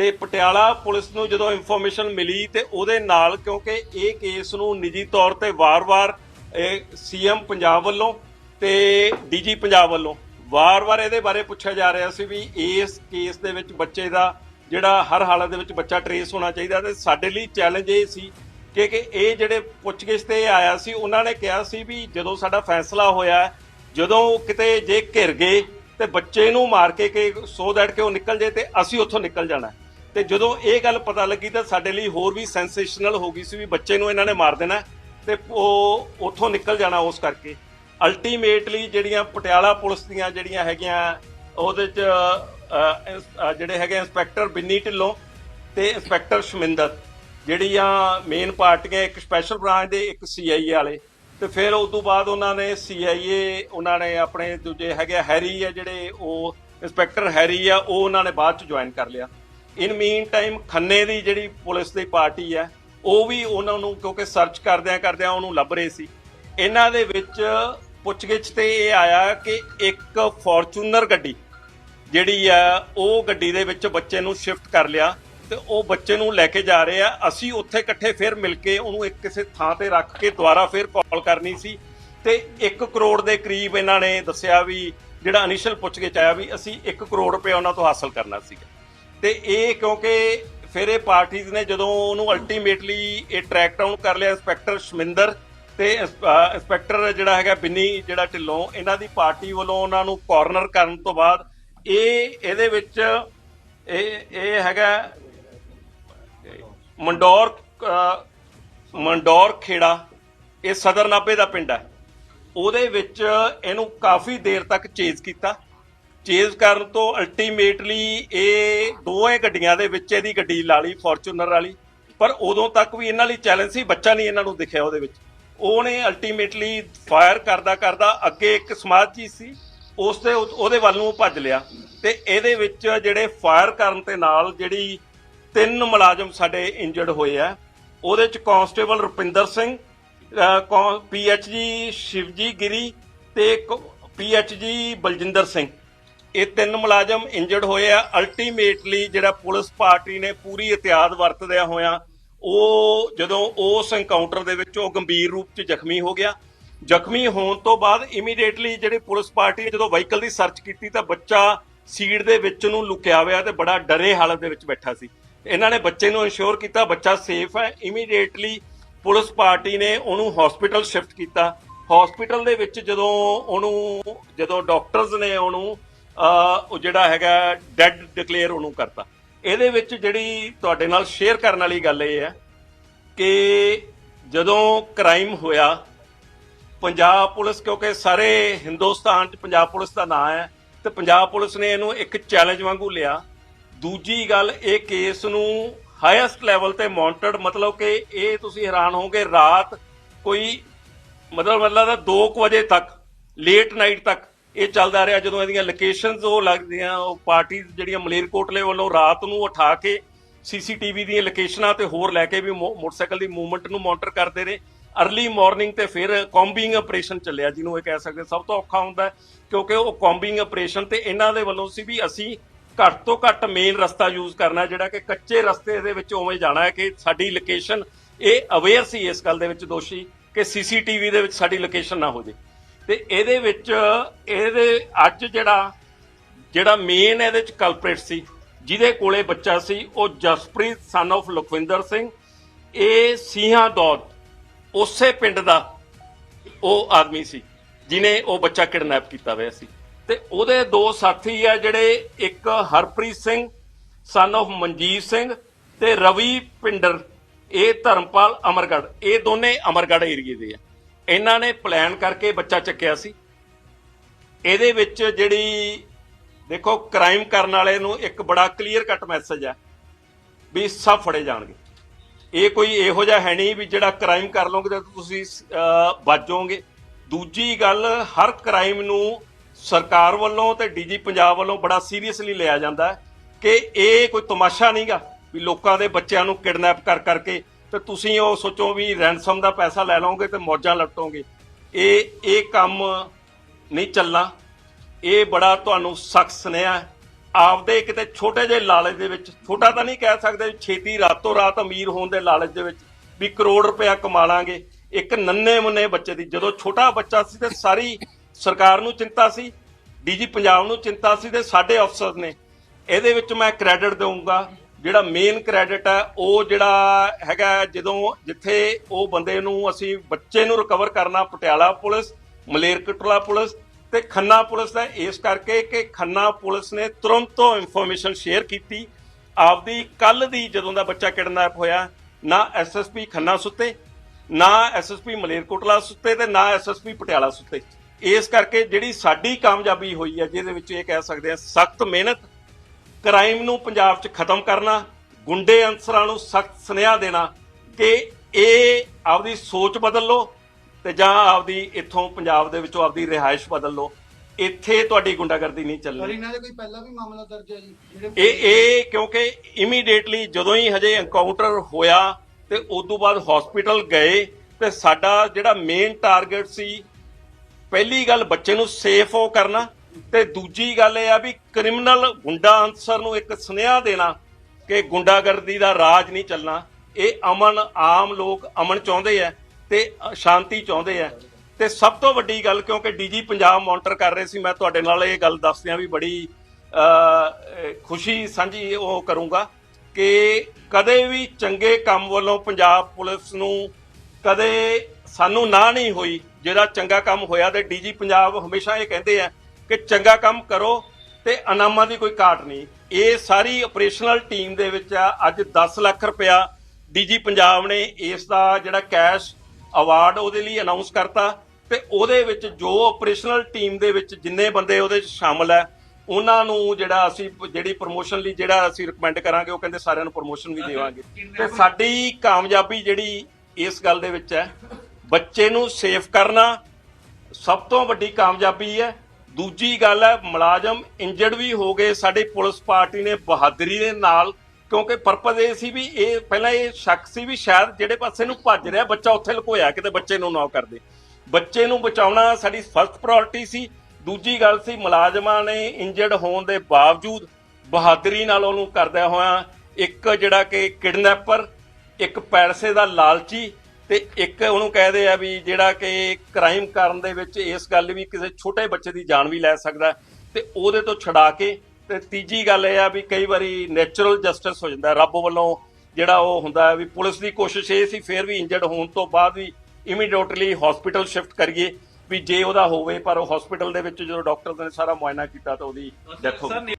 ਤੇ ਪਟਿਆਲਾ ਪੁਲਿਸ ਨੂੰ ਜਦੋਂ ਇਨਫੋਰਮੇਸ਼ਨ ਮਿਲੀ ਤੇ ਉਹਦੇ ਨਾਲ ਕਿਉਂਕਿ ਇਹ ਕੇਸ ਨੂੰ ਨਿੱਜੀ ਤੌਰ ਤੇ ਵਾਰ-ਵਾਰ ਸੀਐਮ ਪੰਜਾਬ ਵੱਲੋਂ ਤੇ ਡੀਜੀ ਪੰਜਾਬ ਵੱਲੋਂ ਵਾਰ-ਵਾਰ ਇਹਦੇ ਬਾਰੇ ਪੁੱਛਿਆ ਜਾ ਰਿਹਾ ਸੀ ਵੀ ਇਸ ਕੇਸ ਦੇ ਵਿੱਚ ਬੱਚੇ ਦਾ ਜਿਹੜਾ ਹਰ ਹਾਲਤ ਦੇ ਵਿੱਚ ਬੱਚਾ ਟਰੇਸ ਹੋਣਾ ਚਾਹੀਦਾ ਤੇ ਸਾਡੇ ਲਈ ਚੈਲੰਜ ਇਹ ਸੀ ਕਿ ਕਿ ਇਹ ਜਿਹੜੇ ਪੁੱਛਗਿੱਛ ਤੇ ਆਇਆ ਸੀ, ਉਹਨਾਂ ਨੇ ਕਿਹਾ ਸੀ ਵੀ ਜਦੋਂ ਸਾਡਾ ਫੈਸਲਾ ਹੋਇਆ, ਜਦੋਂ ਕਿਤੇ ਜੇ ਘਿਰ ਗਏ ਤੇ ਬੱਚੇ ਨੂੰ ਮਾਰ ਕੇ ਕਿ ਸੋ ਦੈਟ ਕਿ ਉਹ ਨਿਕਲ ਜੇ ਤੇ ਅਸੀਂ ਉੱਥੋਂ ਨਿਕਲ ਜਾਣਾ। ਤੇ ਜਦੋਂ ਇਹ ਗੱਲ ਪਤਾ ਲੱਗੀ ਤਾਂ ਸਾਡੇ ਲਈ ਹੋਰ ਵੀ ਸੈਂਸੇਸ਼ਨਲ ਹੋ ਗਈ ਸੀ ਵੀ ਬੱਚੇ ਨੂੰ ਇਹਨਾਂ ਨੇ ਮਾਰ ਦੇਣਾ ਹੈ ਤੇ ਉਹ ਉੱਥੋਂ ਨਿਕਲ ਜਾਣਾ ਉਸ ਕਰਕੇ। ਅਲਟੀਮੇਟਲੀ ਜਿਹੜੀਆਂ ਪਟਿਆਲਾ ਪੁਲਿਸ ਦੀਆਂ ਜਿਹੜੀਆਂ ਹੈਗੀਆਂ ਉਹਦੇ ਚ ਜਿਹੜੇ ਹੈਗੇ ਇੰਸਪੈਕਟਰ ਬਿੰਨੀ ਢਿੱਲੋਂ ਤੇ ਇੰਸਪੈਕਟਰ ਸ਼ਮਿੰਦਰ ਜਿਹੜੀਆਂ ਮੇਨ ਪਾਰਟੀਆਂ ਇੱਕ ਸਪੈਸ਼ਲ ਬ੍ਰਾਂਚ ਦੇ ਇੱਕ ਸੀਆਈਏ ਵਾਲੇ। ਤੇ ਫਿਰ ਉਸ ਤੋਂ ਬਾਅਦ ਉਹਨਾਂ ਨੇ ਸੀਆਈਏ ਉਹਨਾਂ ਨੇ ਆਪਣੇ ਦੂਜੇ ਹੈਗੇ ਆ, ਹੈਰੀ ਆ ਜਿਹੜੇ ਉਹ ਇੰਸਪੈਕਟਰ ਹੈਰੀ ਆ ਉਹ ਉਹਨਾਂ ਨੇ ਬਾਅਦ ਚ ਜੁਆਇਨ ਕਰ ਲਿਆ। ਇਨ ਮੀਨ ਟਾਈਮ ਖੰਨੇ ਦੀ ਜਿਹੜੀ ਪੁਲਿਸ ਦੀ ਪਾਰਟੀ ਹੈ, ਉਹ ਵੀ ਉਹਨਾਂ ਨੂੰ ਕਿਉਂਕਿ ਸਰਚ ਕਰਦਿਆਂ ਕਰਦਿਆਂ ਉਹਨੂੰ ਲੱਭ ਰਹੇ ਸੀ। ਇਹਨਾਂ ਦੇ ਵਿੱਚ ਪੁੱਛਗਿੱਛ ਤੇ ਇਹ ਆਇਆ ਕਿ ਇੱਕ ਫੋਰਚੂਨਰ ਗੱਡੀ ਜਿਹੜੀ ਆ ਉਹ ਗੱਡੀ ਦੇ ਵਿੱਚ ਬੱਚੇ ਨੂੰ ਸ਼ਿਫਟ ਕਰ ਲਿਆ ਤੇ ਉਹ ਬੱਚੇ ਨੂੰ ਲੈ ਕੇ ਜਾ ਰਹੇ ਆ। ਅਸੀਂ ਉੱਥੇ ਇਕੱਠੇ ਫਿਰ ਮਿਲ ਕੇ ਉਹਨੂੰ ਇੱਕ ਕਿਸੇ ਥਾਂ ਤੇ ਰੱਖ ਕੇ ਦੁਬਾਰਾ ਫਿਰ ਕਾਲ ਕਰਨੀ ਸੀ ਤੇ 1 ਕਰੋੜ ਦੇ ਕਰੀਬ ਇਹਨਾਂ ਨੇ ਦੱਸਿਆ ਵੀ ਜਿਹੜਾ ਇਨੀਸ਼ੀਅਲ ਪੁੱਛਗਿੱਛ ਆਇਆ ਵੀ ਅਸੀਂ 1 ਕਰੋੜ ਰੁਪਏ ਉਹਨਾਂ ਤੋਂ ਹਾਸਲ ਕਰਨਾ ਸੀਗਾ। ਤੇ ਇਹ ਕਿਉਂਕਿ ਫਿਰ ਇਹ ਪਾਰਟੀਆਂ ਨੇ ਜਦੋਂ ਉਹਨੂੰ ਅਲਟੀਮੇਟਲੀ ਇਹ ਟਰੈਕ ਡਾਊਨ ਕਰ ਲਿਆ ਇੰਸਪੈਕਟਰ ਸ਼ਮਿੰਦਰ ਤੇ ਇੰਸ- ਇੰਸਪੈਕਟਰ ਜਿਹੜਾ ਹੈਗਾ ਬਿੰਨੀ, ਜਿਹੜਾ ਢਿੱਲੋਂ, ਇਹਨਾਂ ਦੀ ਪਾਰਟੀ ਵੱਲੋਂ ਉਹਨਾਂ ਨੂੰ ਕਾਰਨਰ ਕਰਨ ਤੋਂ ਬਾਅਦ ਇਹ, ਇਹਦੇ ਵਿੱਚ ਇਹ ਇਹ ਹੈਗਾ ਮੰਡੌਰ ਮੰਡੌਰ ਖੇੜਾ, ਇਹ ਸਦਰ ਨਾਭੇ ਦਾ ਪਿੰਡ ਹੈ। ਉਹਦੇ ਵਿੱਚ ਇਹਨੂੰ ਕਾਫੀ ਦੇਰ ਤੱਕ ਚੇਜ਼ ਕੀਤਾ। ਚੇਜ਼ ਕਰਨ ਤੋਂ ਅਲਟੀਮੇਟਲੀ ਇਹ ਦੋਵੇਂ ਗੱਡੀਆਂ ਦੇ ਵਿੱਚ ਇਹਦੀ ਗੱਡੀ ਲਾ ਲਈ ਫੋਰਚੂਨਰ ਵਾਲੀ। ਪਰ ਉਦੋਂ ਤੱਕ ਵੀ ਇਹਨਾਂ ਲਈ ਚੈਲੰਜ ਸੀ, ਬੱਚਾ ਨਹੀਂ ਇਹਨਾਂ ਨੂੰ ਦਿਖਿਆ ਉਹਦੇ ਵਿੱਚ। ਉਹਨੇ ਅਲਟੀਮੇਟਲੀ ਫਾਇਰ ਕਰਦਾ ਕਰਦਾ ਅੱਗੇ ਇੱਕ ਸਮਾਜ ਸਮਾਜੀ ਸੀ, ਉਸ ਤੇ ਉਹ- ਉਹਦੇ ਵੱਲ ਨੂੰ ਭੱਜ ਲਿਆ। ਤੇ ਇਹਦੇ ਵਿੱਚ ਜਿਹੜੇ ਫਾਇਰ ਕਰਨ ਤੇ ਨਾਲ ਜਿਹੜੀ ਤਿੰਨ ਮੁਲਾਜ਼ਮ ਸਾਡੇ ਇੰਜਰਡ ਹੋਏ ਆ, ਉਹਦੇ ਚ ਕਾਂਸਟੇਬਲ ਰੁਪਿੰਦਰ ਸਿੰਘ ਪੀਐਚਜੀ ਸ਼ਿਵਜੀ ਗਿਰੀ ਤੇ ਪੀਐਚਜੀ ਬਲਜਿੰਦਰ ਸਿੰਘ। ਇਹ ਤਿੰਨ ਮੁਲਾਜ਼ਮ ਇੰਜਰਡ ਹੋਏ ਆ। ਅਲਟੀਮੇਟਲੀ ਜਿਹੜਾ ਪੁਲਿਸ ਪਾਰਟੀ ਨੇ ਪੂਰੀ ਇਤਿਆਦ ਵਰਤਦਿਆਂ ਹੋਇਆਂ ਉਹ ਜਦੋਂ ਉਸ ਐਨਕਾਊਂਟਰ ਦੇ ਵਿੱਚ ਉਹ ਗੰਭੀਰ ਰੂਪ 'ਚ ਜ਼ਖਮੀ ਹੋ ਗਿਆ। ਜ਼ਖਮੀ ਹੋਣ ਤੋਂ ਬਾਅਦ ਇਮੀਡੀਏਟਲੀ ਜਿਹੜੀ ਪੁਲਿਸ ਪਾਰਟੀ ਨੇ ਜਦੋਂ ਵਹੀਕਲ ਦੀ ਸਰਚ ਕੀਤੀ ਤਾਂ ਬੱਚਾ ਸੀਟ ਦੇ ਵਿੱਚ ਨੂੰ ਲੁਕਿਆ ਹੋਇਆ ਤੇ ਬੜਾ ਡਰੇ ਹਾਲਤ ਦੇ ਵਿੱਚ ਬੈਠਾ ਸੀ। ਇਹਨਾਂ ਨੇ ਬੱਚੇ ਨੂੰ ਇੰਸ਼ੋਰ ਕੀਤਾ, ਬੱਚਾ ਸੇਫ ਹੈ। ਇਮੀਡੀਏਟਲੀ ਪੁਲਿਸ ਪਾਰਟੀ ਨੇ ਉਹਨੂੰ ਹਸਪੀਟਲ ਸ਼ਿਫਟ ਕੀਤਾ। ਹਸਪੀਟਲ ਦੇ ਵਿੱਚ ਜਦੋਂ ਉਹਨੂੰ, ਜਦੋਂ ਡਾਕਟਰਸ ਨੇ ਉਹਨੂੰ ਉਹ ਜਿਹੜਾ ਹੈਗਾ ਡੈੱਡ ਡਿਕਲੇਅਰ ਉਹਨੂੰ ਕਰਤਾ। ਇਹਦੇ ਵਿੱਚ ਜਿਹੜੀ ਤੁਹਾਡੇ ਨਾਲ ਸ਼ੇਅਰ ਕਰਨ ਵਾਲੀ ਗੱਲ ਇਹ ਹੈ ਕਿ ਜਦੋਂ ਕ੍ਰਾਈਮ ਹੋਇਆ, ਪੰਜਾਬ ਪੁਲਿਸ ਕਿਉਂਕਿ ਸਾਰੇ ਹਿੰਦੁਸਤਾਨ 'ਚ ਪੰਜਾਬ ਪੁਲਿਸ ਦਾ ਨਾਂ ਹੈ, ਤੇ ਪੰਜਾਬ ਪੁਲਿਸ ਨੇ ਇਹਨੂੰ ਇੱਕ ਚੈਲੰਜ ਵਾਂਗੂ ਲਿਆ। ਦੂਜੀ ਗੱਲ, ਇਹ ਕੇਸ ਨੂੰ ਹਾਈਐਸਟ ਲੈਵਲ ਤੇ ਮੌਨਟਰਡ ਮਤਲਬ ਕਿ ਇਹ ਤੁਸੀਂ ਹੈਰਾਨ ਹੋਵੋਗੇ, ਰਾਤ ਕੋਈ ਮਤਲਬ ਮਤਲਬ ਦਾ 2 ਵਜੇ ਤੱਕ ਲੇਟ ਨਾਈਟ ਤੱਕ ਇਹ ਚੱਲਦਾ ਰਿਹਾ ਜਦੋਂ ਇਹਦੀਆਂ ਲੋਕੇਸ਼ਨਸ ਉਹ ਲੱਗਦੀਆਂ, ਉਹ ਪਾਰਟੀ ਜਿਹੜੀਆਂ ਮਲੇਰਕੋਟਲੇ ਵੱਲੋਂ ਰਾਤ ਨੂੰ ਉਠਾ ਕੇ ਸੀਸੀਟੀਵੀ ਦੀਆਂ ਲੋਕੇਸ਼ਨਾਂ ਤੇ ਹੋਰ ਲੈ ਕੇ ਵੀ ਮੋ- ਮੋਟਰਸਾਈਕਲ ਦੀ ਮੂਵਮੈਂਟ ਨੂੰ ਮੋਨੀਟਰ ਕਰਦੇ ਰਹੇ। ਅਰਲੀ ਮਾਰਨਿੰਗ ਤੇ ਫਿਰ ਕੌਂਬਿੰਗ ਆਪਰੇਸ਼ਨ ਚੱਲਿਆ, ਜਿਹਨੂੰ ਇਹ ਕਹਿ ਸਕਦੇ ਸਭ ਤੋਂ ਔਖਾ ਹੁੰਦਾ ਕਿਉਂਕਿ ਉਹ ਕੌਂਬਿੰਗ ਆਪਰੇਸ਼ਨ ਤੇ ਇਹਨਾਂ ਦੇ ਵੱਲੋਂ ਸੀ ਵੀ ਅਸੀਂ ਘੱਟ ਤੋਂ ਘੱਟ ਮੇਨ ਰਸਤਾ ਯੂਜ਼ ਕਰਨਾ ਜਿਹੜਾ ਕਿ ਕੱਚੇ ਰਸਤੇ ਦੇ ਵਿੱਚ ਉਵੇਂ ਜਾਣਾ ਹੈ ਕਿ ਸਾਡੀ ਲੋਕੇਸ਼ਨ ਇਹ ਅਵੇਅਰ ਸੀ ਇਸ ਗੱਲ ਦੇ ਵਿੱਚ ਦੋਸ਼ੀ ਕਿ ਸੀਸੀਟੀਵੀ ਦੇ ਵਿੱਚ ਸਾਡੀ ਲੋਕੇਸ਼ਨ ਨਾ ਹੋ ਜੇ ਤੇ ਇਹਦੇ ਵਿੱਚ, ਇਹਦੇ ਅੱਜ ਜਿਹੜਾ ਜਿਹੜਾ ਮੇਨ ਇਹਦੇ ਚ ਕਲਪਰੇਟ ਸੀ, ਜਿਹਦੇ ਕੋਲੇ ਬੱਚਾ ਸੀ, ਉਹ ਜਸਪ੍ਰੀਤ ਸਨ of ਲਖਵਿੰਦਰ ਸਿੰਘ। ਇਹ ਸੀਹਾ ਦੌਦ, ਉਸੇ ਪਿੰਡ ਦਾ ਉਹ ਆਦਮੀ ਸੀ ਜਿਨੇ ਉਹ ਬੱਚਾ ਕਿਡਨੈਪ ਕੀਤਾ ਹੋਇਆ ਸੀ। ਤੇ ਉਹਦੇ ਦੋ ਸਾਥੀ ਆ ਜਿਹੜੇ, ਇੱਕ ਹਰਪ੍ਰੀਤ ਸਿੰਘ ਸਨ of ਮਨਜੀਤ ਸਿੰਘ ਤੇ ਰਵੀ ਪਿੰਡਰ, ਇਹ ਧਰਮਪਾਲ ਅਮਰਗੜ ਇਹ ਦੋਨੇ ਅਮਰਗੜ ਏਰੀਏ ਦੇ ਆ। ਇਹਨਾਂ ਨੇ ਪਲਾਨ ਕਰਕੇ ਬੱਚਾ ਚੱਕਿਆ ਸੀ। ਇਹਦੇ ਵਿੱਚ ਜਿਹੜੀ ਦੇਖੋ ਕ੍ਰਾਈਮ ਕਰਨ ਵਾਲੇ ਨੂੰ ਇੱਕ ਬੜਾ ਕਲੀਅਰ ਕੱਟ ਮੈਸੇਜ ਹੈ ਵੀ ਸਭ ਫੜੇ ਜਾਣਗੇ। ਇਹ ਕੋਈ ਇਹੋ ਜਿਹਾ ਹੈ ਨਹੀਂ ਵੀ ਜਿਹੜਾ ਕ੍ਰਾਈਮ ਕਰ ਲਓਗੇ ਤਾਂ ਤੁਸੀਂ ਅਹ, ਜਾਓਗੇ। ਦੂਜੀ ਗੱਲ ਹਰ ਕ੍ਰਾਈਮ ਨੂੰ ਸਰਕਾਰ ਵੱਲੋਂ ਤੇ ਡੀਜੀ ਪੰਜਾਬ ਵੱਲੋਂ ਬੜਾ ਸੀਰੀਅਸਲੀ ਲਿਆ ਜਾਂਦਾ ਕਿ ਇਹ ਕੋਈ ਤਮਾਸ਼ਾ ਨਹੀਂਗਾ ਵੀ ਲੋਕਾਂ ਦੇ ਬੱਚਿਆਂ ਨੂੰ ਕਿਡਨੈਪ ਕਰ ਕਰਕੇ ਤੇ ਤੁਸੀਂ ਉਹ ਸੋਚੋ ਵੀ ਰੈਂਸਮ ਦਾ ਪੈਸਾ ਲੈ ਲਓਗੇ ਤੇ ਮੌਜਾਂ ਲੁੱਟੋਗੇ। ਇਹ ਇਹ ਕੰਮ ਨਹੀਂ ਚੱਲਣਾ। ਇਹ ਬੜਾ ਤੁਹਾਨੂੰ ਸਖਤ ਸੁਨੇਹਾ ਆਪਦੇ ਕਿਤੇ ਛੋਟੇ ਜਿਹੇ ਲਾਲਚ ਦੇ ਵਿੱਚ, ਛੋਟਾ ਤਾਂ ਨਹੀਂ ਕਹਿ ਸਕਦੇ ਛੇਤੀ ਰਾਤੋਂ ਰਾਤ ਅਮੀਰ ਹੋਣ ਦੇ ਲਾਲਚ ਦੇ ਵਿੱਚ ਵੀ ਕਰੋੜ ਰੁਪਇਆ ਕਮਾ ਲਾਂਗੇ। ਇੱਕ ਨੰਨੇ ਮੁੰਨੇ ਬੱਚੇ ਦੀ, ਜਦੋਂ ਛੋਟਾ ਬੱਚਾ ਸੀ ਤੇ ਸਾਰੀ ਸਰਕਾਰ ਨੂੰ ਚਿੰਤਾ ਸੀ, ਡੀਜੀ ਪੰਜਾਬ ਨੂੰ ਚਿੰਤਾ ਸੀ ਤੇ ਸਾਡੇ ਅਫਸਰ ਨੇ। ਇਹਦੇ ਵਿੱਚ ਮੈਂ ਕ੍ਰੈਡਿਟ ਦਊਂਗਾ। ਜਿਹੜਾ ਮੇਨ ਕ੍ਰੈਡਿਟ ਹੈ, ਉਹ ਜਿਹੜਾ ਹੈਗਾ ਜਦੋਂ ਜਿੱਥੇ ਉਹ ਬੰਦੇ ਨੂੰ ਅਸੀਂ ਬੱਚੇ ਨੂੰ ਰਿਕਵਰ ਕਰਨਾ, ਪਟਿਆਲਾ ਪੁਲਿਸ ਮਲੇਰਕੋਟਲਾ ਪੁਲਿਸ ਤੇ ਖੰਨਾ ਪੁਲਿਸ ਦਾ, ਇਸ ਕਰਕੇ ਕਿ ਖੰਨਾ ਪੁਲਿਸ ਨੇ ਤੁਰੰਤ ਇਨਫੋਰਮੇਸ਼ਨ ਸ਼ੇਅਰ ਕੀਤੀ। ਆਪਦੀ ਕੱਲ ਦੀ ਜਦੋਂ ਦਾ ਬੱਚਾ ਕਿਡਨੈਪ ਹੋਇਆ, ਨਾ ਐਸਐਸਪੀ ਖੰਨਾ ਸੁੱਤੇ, ਨਾ ਐਸਐਸਪੀ ਮਲੇਰਕੋਟਲਾ ਸੁੱਤੇ ਤੇ ਨਾ ਐਸਐਸਪੀ ਪਟਿਆਲਾ ਸੁੱਤੇ। ਇਸ ਕਰਕੇ ਜਿਹੜੀ ਸਾਡੀ ਕਾਮਯਾਬੀ ਹੋਈ ਹੈ, ਜਿਹਦੇ ਵਿੱਚ ਇਹ ਕਹਿ ਸਕਦੇ ਹਾਂ, ਸਖਤ ਮਿਹਨਤ ਕ੍ਰਾਈਮ ਨੂੰ ਪੰਜਾਬ 'ਚ ਖਤਮ ਕਰਨਾ ਗੁੰਡੇ ਅਨਸਰਾਂ ਨੂੰ ਸਖਤ ਸੁਨੇਹਾ ਦੇਣਾ ਕਿ ਇਹ ਆਪਦੀ ਸੋਚ ਬਦਲ ਲਓ ਤੇ ਜਾਂ ਆਪਦੀ ਇੱਥੋਂ ਪੰਜਾਬ ਦੇ ਵਿੱਚੋਂ ਆਪਦੀ ਰਿਹਾਇਸ਼ ਬਦਲ ਲਓ। ਇੱਥੇ ਤੁਹਾਡੀ ਗੁੰਡਾਗਰਦੀ ਨਹੀਂ ਚੱਲਣੀ। ਇਹਨਾਂ ਦੇ ਕੋਈ ਪਹਿਲਾਂ ਵੀ ਮਾਮਲਾ ਦਰਜ ਹੈ ਜੀ? ਇਹ ਇਹ ਕਿਉਂਕਿ ਇਮੀਡੀਏਟਲੀ ਜਦੋਂ ਹੀ ਹਜੇ ਐਨਕਾਊਂਟਰ ਹੋਇਆ ਤੇ ਉਸ ਤੋਂ ਬਾਅਦ ਹਸਪੀਟਲ ਗਏ ਤੇ ਸਾਡਾ ਜਿਹੜਾ ਮੇਨ ਟਾਰਗੇਟ ਸੀ ਪਹਿਲੀ ਗੱਲ ਬੱਚੇ ਨੂੰ ਸੇਫ ਹੋ ਕਰਨਾ ਤੇ ਦੂਜੀ ਗੱਲ ਇਹ ਆ ਵੀ ਕ੍ਰਿਮੀਨਲ ਗੁੰਡਾ ਅਨਸਰ ਨੂੰ ਇੱਕ ਸੁਨੇਹਾ ਦੇਣਾ ਕਿ ਗੁੰਡਾਗਰਦੀ ਦਾ ਰਾਜ ਨਹੀਂ ਚੱਲਣਾ। ਇਹ ਅਮਨ ਆਮ ਲੋਕ ਅਮਨ ਚਾਹੁੰਦੇ ਆ ਤੇ ਸ਼ਾਂਤੀ ਚਾਹੁੰਦੇ ਆ। ਤੇ ਸਭ ਤੋਂ ਵੱਡੀ ਗੱਲ ਕਿਉਂਕਿ ਡੀਜੀ ਪੰਜਾਬ ਮੋਨਿਟਰ ਕਰ ਰਹੇ ਸੀ, ਮੈਂ ਤੁਹਾਡੇ ਨਾਲ ਇਹ ਗੱਲ ਦੱਸਦਿਆਂ ਵੀ ਬੜੀ ਖੁਸ਼ੀ ਸਾਂਝੀ ਉਹ ਕਰੂੰਗਾ ਕਿ ਕਦੇ ਵੀ ਚੰਗੇ ਕੰਮ ਵੱਲੋਂ ਪੰਜਾਬ ਪੁਲਿਸ ਨੂੰ ਕਦੇ ਸਾਨੂੰ ਨਾ ਨਹੀਂ ਹੋਈ, ਜਿਹੜਾ ਚੰਗਾ ਕੰਮ ਹੋਇਆ ਤੇ ਡੀਜੀ ਪੰਜਾਬ ਹਮੇਸ਼ਾ ਇਹ ਕਹਿੰਦੇ ਆ ਕਿ ਚੰਗਾ ਕੰਮ ਕਰੋ ਤੇ ਇਨਾਮਾਂ ਦੀ ਕੋਈ ਘਾਟ ਨਹੀਂ। ਇਹ ਸਾਰੀ ਆਪਰੇਸ਼ਨਲ ਟੀਮ ਦੇ ਵਿੱਚ ਆ। ਅੱਜ 10 ਲੱਖ ਰੁਪਇਆ ਡੀਜੀ ਪੰਜਾਬ ਨੇ ਇਸ ਦਾ ਜਿਹੜਾ ਕੈਸ਼ ਅਵਾਰਡ ਉਹਦੇ ਲਈ ਅਨਾਉਂਸ ਕਰਤਾ ਤੇ ਉਹਦੇ ਵਿੱਚ ਜੋ ਆਪਰੇਸ਼ਨਲ ਟੀਮ ਦੇ ਵਿੱਚ ਜਿੰਨੇ ਬੰਦੇ ਉਹਦੇ ਚ ਸ਼ਾਮਲ ਹੈ ਉਹਨਾਂ ਨੂੰ ਜਿਹੜਾ ਅਸੀਂ ਜਿਹੜੀ ਪ੍ਰੋਮੋਸ਼ਨ ਲਈ ਜਿਹੜਾ ਅਸੀਂ ਰეკਮੈਂਡ ਕਰਾਂਗੇ, ਉਹ ਕਹਿੰਦੇ ਸਾਰਿਆਂ ਨੂੰ ਪ੍ਰੋਮੋਸ਼ਨ ਵੀ ਦੇਵਾਂਗੇ। ਤੇ ਸਾਡੀ ਕਾਮਯਾਬੀ ਜਿਹੜੀ ਇਸ ਗੱਲ ਦੇ ਵਿੱਚ ਹੈ, ਬੱਚੇ ਨੂੰ ਸੇਫ ਕਰਨਾ ਸਭ ਤੋਂ ਵੱਡੀ ਕਾਮਯਾਬੀ ਹੈ। ਦੂਜੀ ਗੱਲ ਹੈ, ਮੁਲਾਜ਼ਮ ਇੰਜਰਡ ਵੀ ਹੋ ਗਏ। ਸਾਡੀ ਪੁਲਿਸ ਪਾਰਟੀ ਨੇ ਬਹਾਦਰੀ ਦੇ ਨਾਲ, ਕਿਉਂਕਿ ਪਰਪਸ ਇਹ ਸੀ ਵੀ ਇਹ ਪਹਿਲਾਂ ਇਹ ਸ਼ੱਕ ਸੀ ਵੀ ਸ਼ਾਇਦ ਜਿਹੜੇ ਪਾਸੇ ਨੂੰ ਭੱਜ ਰਿਹਾ, ਬੱਚਾ ਉੱਥੇ ਲੁਕੋਇਆ, ਕਿਤੇ ਬੱਚੇ ਨੂੰ ਨਾ ਕਰਦੇ। ਬੱਚੇ ਨੂੰ ਬਚਾਉਣਾ ਸਾਡੀ ਫਸਟ ਪ੍ਰਾਇੋਰਟੀ ਸੀ। ਦੂਜੀ ਗੱਲ ਸੀ, ਮੁਲਾਜ਼ਮਾਂ ਨੇ ਇੰਜਰਡ ਹੋਣ ਦੇ ਬਾਵਜੂਦ ਬਹਾਦਰੀ ਨਾਲ ਉਹਨੂੰ ਕਰਦਿਆਂ ਹੋਇਆ ਇੱਕ ਜਿਹੜਾ ਕਿ ਕਿਡਨੈਪਰ, ਇੱਕ ਪੈਸੇ ਦਾ ਲਾਲਚੀ ਤੇ ਇੱਕ ਉਹਨੂੰ ਕਹਦੇ ਆ ਵੀ ਜਿਹੜਾ ਕਿ ਕ੍ਰਾਈਮ ਕਰਨ ਦੇ ਵਿੱਚ ਇਸ ਗੱਲ ਵੀ ਕਿਸੇ ਛੋਟੇ ਬੱਚੇ ਦੀ ਜਾਨ ਵੀ ਲੈ ਸਕਦਾ ਤੇ ਉਹਦੇ ਤੋਂ ਛਡਾ ਕੇ ਤੇ ਤੀਜੀ ਗੱਲ ਇਹ ਆ ਵੀ ਕਈ ਵਾਰੀ ਨੇਚਰਲ ਜਸਟਿਸ ਹੋ ਜਾਂਦਾ। ਰੱਬ ਵੱਲੋਂ ਜਿਹੜਾ ਉਹ ਹੁੰਦਾ ਵੀ ਪੁਲਿਸ ਦੀ ਕੋਸ਼ਿਸ਼ ਇਹ ਸੀ ਫਿਰ ਵੀ ਇੰਜਰਡ ਹੋਣ ਤੋਂ ਬਾਅਦ ਵੀ ਇਮੀਡੀਏਟਲੀ ਹਸਪੀਟਲ ਸ਼ਿਫਟ ਕਰੀਏ ਵੀ ਜੇ ਉਹਦਾ ਹੋਵੇ ਪਰ ਉਹ ਹਸਪੀਟਲ ਦੇ ਵਿੱਚ ਜਦੋਂ ਡਾਕਟਰ ਨੇ ਸਾਰਾ ਮੁਆਇਨਾ ਕੀਤਾ ਤਾਂ ਉਹਦੀ ਡੈਥ ਹੋ ਗਈ